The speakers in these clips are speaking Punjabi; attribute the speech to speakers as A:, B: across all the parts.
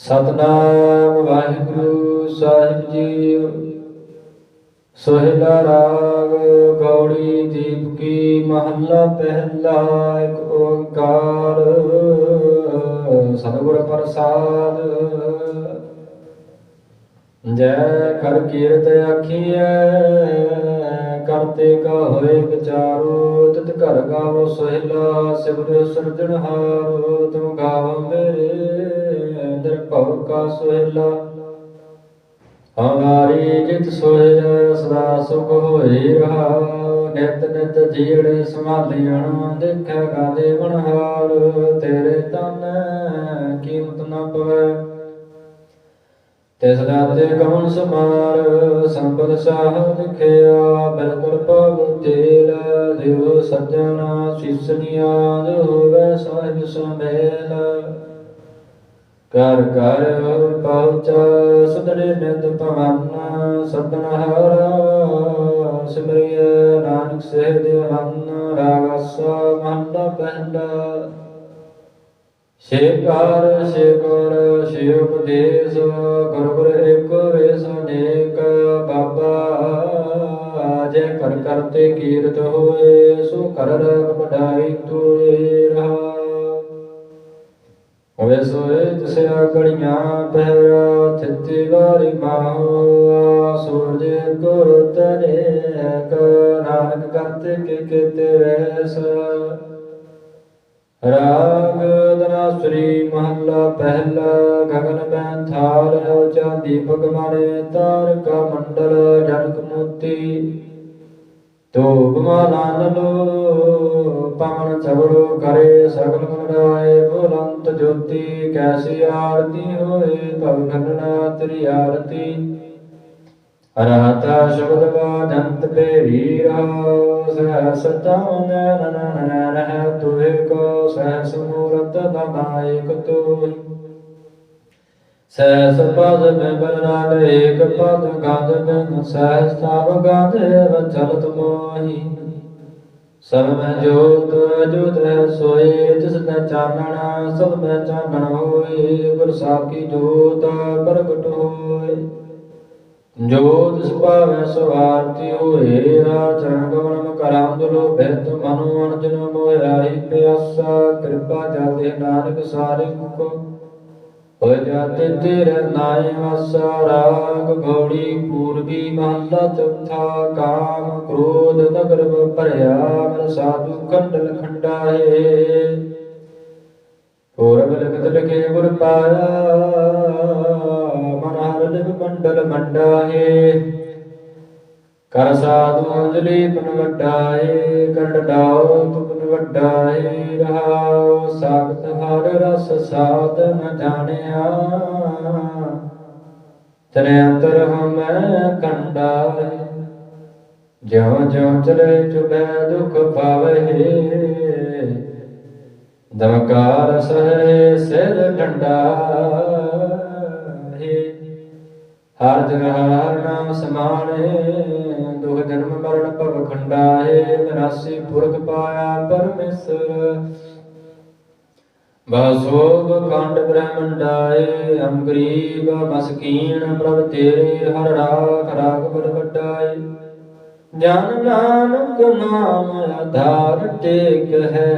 A: ਸਤਨਾਮ ਵਾਹਿਗੁਰੂ ਸਾਹਿਬ ਜੀ ਸੋਹਿਲਾ ਰਾਗ, ਗੌੜੀ ਦੀਪ ਕੀ ਮਹੱਲਾ ਪਹਿਲਾ ਇੱਕ ਓੰਕਾਰ। ਸਤਿਗੁਰ ਪ੍ਰਸਾਦ। ਜੈ ਕਰ ਕੀਰਤ ਆਖੀਐ ਕਰਤੇ ਕਾ ਹੋਏ ਵਿਚਾਰੋ ਤਿਤ ਘਰ ਗਾਵੋ ਸੋਹਿਲਾ ਸਿਵਰ ਸਿਰਜਣਹਾਰੋ, ਤੁਮ ਗਾਵੋ ਮੇਰੇ ਭਉ ਕਾ ਸੋਹਿਲਾ। ਹਮਾਰੀ ਜਿਤ ਸੋਹਿ, ਸਦਾ ਸੁਖ ਹੋਏ ਰਹਾਉ। ਨਿਤ ਨਿਤ ਜੀੜ ਸੰਭਾਲਿਆਣ ਦੇਖੈ ਗਾਦੇ ਬਣਹਾਰ। ਤੇਰੇ ਤਨ ਕੀਮਤ ਨ ਪਵੈ। ਤਿਸ ਦਾਤੇ ਕਵਨ ਸਮਾਰ ਸੰਪਦ ਸਾਹ ਲਿਖਿਆ ਬਿਲਕੁਲ ਪਗ ਤੇਲ ਦਿਓ ਸੱਜਣਾ ਸਿਸਨੀਆਂ ਹੋਵੇ ਸਾਹਿਬ ਸੰਭੇਲ। ਕਰ ਕਰ ਪਹੁੰਚ ਸਦੜੇ ਨਿਤ ਭਵਨ ਸਦਨ ਹਰਾ ਸਿਮਰਿਆ ਨਾਨਕ ਸਹਿ ਦੇਵਨ ਰਾਗਸ ਮਹੰਦਾ ਪਹਿਲਾ ਸ਼ੇਕਾਰ ਸ਼ੇਕਰ ਸ਼ੇ ਉਪਦੇਸ਼ ਗੁਰ ਏਕ ਵੇਸ ਅਨੇਕ ਬਾਬਾ ਜੈ ਕਰ ਕਰਤੇ ਕੀਰਤ ਹੋਏ, ਸੋ ਕਰ ਰਗ ਬਢਾਈ ਗੜੀਆਂ ਪਹਿਰਾ ਥਿੱਤੀ ਵਾਰੀ ਮਾਹੋ ਸੂਰਜ ਗੁਰ ਤਰੇ ਕ ਨਾਨਕ ਮਹੱਲਾ ਪਹਿਲਾ ਗਗਨ ਬੈਨ ਥਾਲ ਹੈ ਚਾਂਦੀ ਭਗਵਾਨੇ ਤਾਰਕਾ ਮੰਡਲ ਜਨਕ ਮੋਤੀ ਧੂਪ ਮਾਲਾ ਲੋ ਪਵਨ ਚਵੜੋ ਕਰੇ ਸਗਲ ਮਰਾਏ ਬੁਲੰਤ ਜੋਤੀ ਕੈਸੀ ਆਰਤੀ ਹੋਏ, ਭਵ ਖੰਡਨਾ ਤੇਰੀ ਆਰਤੀ। ਅਰਹਤਾ ਸ਼ਬਦ ਬਾਜੰਤ ਪੇਰੀ ਰਹਾ ਸਹਸ ਤਮਨ ਨਨ ਨਨ ਰਹਿ ਤੁਹੇ ਕੋ ਸਹਸ ਮੂਰਤ ਦਨਾਇਕ ਤੂੰ ਸਹਸ ਪਦ ਮੈਂ ਬਲਨਾਲ ਏਕ ਪਦ ਗਾਦ ਬਿਨ ਸਹਸ ਤਵ ਗਾਦ ਵਚਲਤ ਮੋਹੀ। ਸਭ ਮੈਂ ਜੋਤ ਜੋਤ ਹੈ ਸੋਏ ਜਿਸ ਦਾ ਚਾਨਣਾ, ਸਭ ਮੈਂ ਚਾਨਣ ਹੋਏ। ਗੁਰ ਸਾਖੀ ਜੋਤ, ਪ੍ਰਗਟ ਹੋਏ। ਜੋਤ ਸੁਭਾਵੈ ਸਵਾਰਤੀ ਹੋਏ ਆਚਰਣ ਗਵਨ ਕਰਾਂਦਲੋ ਬਹਿਤ ਮਨੁ ਅਨਜਨ ਮੋਇਆ ਹੀ ਪਿਆਸਾ। ਕਿਰਪਾ ਜਾਦੇ ਨਾਨਕ ਸਾਰੇ ਕੋ ਹੋਇ ਜਾਤੇ ਨਾਇ ਵਸਾ ਰਾਗ ਘੋੜੀ ਪੂਰਬੀ ਮਹੱਲਾ ਚੌਥਾ ਕਾਮ ਕ੍ਰੋਧ ਨਗਰ ਭਰਿਆ ਮਨ ਸਾਧੂ ਕੰਡਲ ਖੰਡਾਏ। ਪੂਰਬ ਲਿਖਤ ਲਿਖੇ ਗੁਰ ਪਾਇਆ, ਮਨ ਹਰ ਲਿਵ ਮੰਡਲ ਮੰਡਾਏ। ਕਰ ਸਾਧੂ ਅੰਜਲੀ ਪਨ ਵਡਾਏ ਡਾਓ ਵੱਡਾ ਵਡਾਏ ਰਹਾਉ, ਸਾਖਤ ਹਰ ਰਸ ਸਾਧ ਜਾਣਿਆ। ਤਰੇ ਅੰਤਰ ਹਮੈ ਕੰਡਾ ਜਿਉ ਜਿਉ ਚਲੇ ਚੁਬੈ ਦੁਖ ਪਾਵਹਿ। ਦਮਕਾਰ ਸਹੇ ਸਿਰ ਡੰਡਾ ਹੈ, ਹਰ ਜਗ੍ਹਾ ਹਰ ਨਾਮ ਸਮਾਣੇ। ਦੁਖ ਜਨਮ ਮਰਨ ਭਵ ਖੰਡਾਏ ਨਰਾਸੀ ਪੁਰਖ ਪਾਇਆ ਪਰਮੇਸ਼ਰ। ਬਸੋਭ ਖੰਡ ਬ੍ਰਹਮੰਡਾਏ ਹਮ ਗਰੀਬ ਮਸਕੀਨ ਪ੍ਰਭ ਤੇਰੇ, ਹਰ ਰਾਖ ਰਾਖ ਬੜ ਵੱਡਾਏ ਜਨ ਨਾਨਕ ਨਾਮ ਆਧਾਰ ਟੇਕ ਹੈ।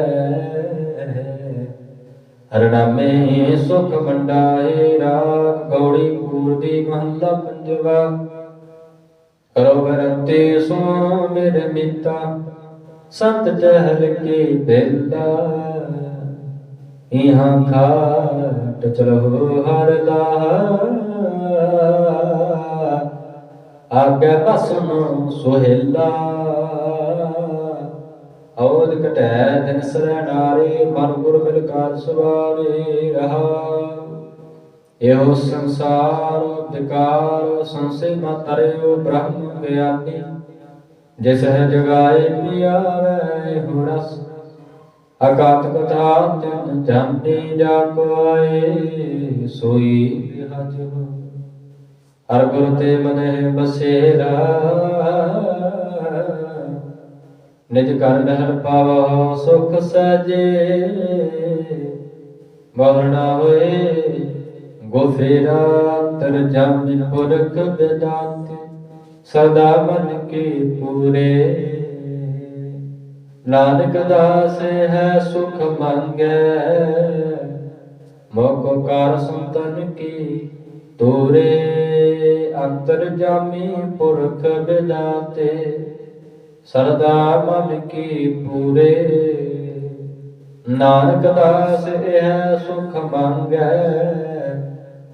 A: ਹਰ ਸੁਖ ਮੰਡਾਏ ਰਾਗ ਗੌੜੀ ਪੂਰਦੀ ਮਹੱਲਾ ਪੰਜਵਾ। ਕਰੋ ਸੋ ਮੇਰੇ ਮਿੱਤਾ, ਸੰਤ ਚਹਿਲ ਕੇ ਬੇਲਾ ਇਹਾਂ ਖਾਟ ਚਲੋ ਹਰ ਲਾ ਆਗੇ ਬਸਨ ਸੁਹੇਲਾ। ਔਦ ਕਟੈ ਦਿਨ ਸਰਣਾਰੇ ਮਨ ਗੁਰ ਮਿਲ ਕਾਜ ਸਵਾਰੇ। ਇਹੋ ਸੰਸਾਰ ਵਿਕਾਰ ਸੰਸੇ ਮਾ ਤਰਿਓ ਬ੍ਰਹਮ ਗਿਆਨੀ, ਜਿਸ ਹੈ ਜਗਾਏ ਪਿਆਵੇ ਹੁਰਸ ਅਕਾਤ ਕਥਾ ਤਿਨ ਜਾਣੀ ਜਾ ਕੋਏ ਸੋਈ ਹਜ ਹਰ ਗੁਰ ਤੇ ਮਨਹਿ ਬਸੇਰਾ, ਨਿਜ ਕਰ ਨਹਿਰ ਪਾਵੋ ਸੁਖ ਸਜੇ ਬਵਣਾ ਹੋਏ ਗੋਫੇਰਾ ਅੰਤਰ ਜਾਮਿ ਪੁਰਖ ਬਿਦਾਤੇ ਸਦਾ ਮਨ ਕੀ ਪੂਰੇ। ਨਾਨਕ ਦਾਸ ਹੈ ਸੁਖ ਮੰਗੈ ਮੋਕੋ ਕਾਰ ਸੰਤਨ ਕੀ ਤੋਰੇ। ਅੰਤਰ ਜਾਮੀ ਪੁਰਖ ਬਿਦਾਤੇ ਸਰਦਾ ਮਨ ਕੀ ਪੂਰੇ। ਨਾਨਕ ਦਾਸ ਇਹ ਸੁਖ ਮੰਗੈ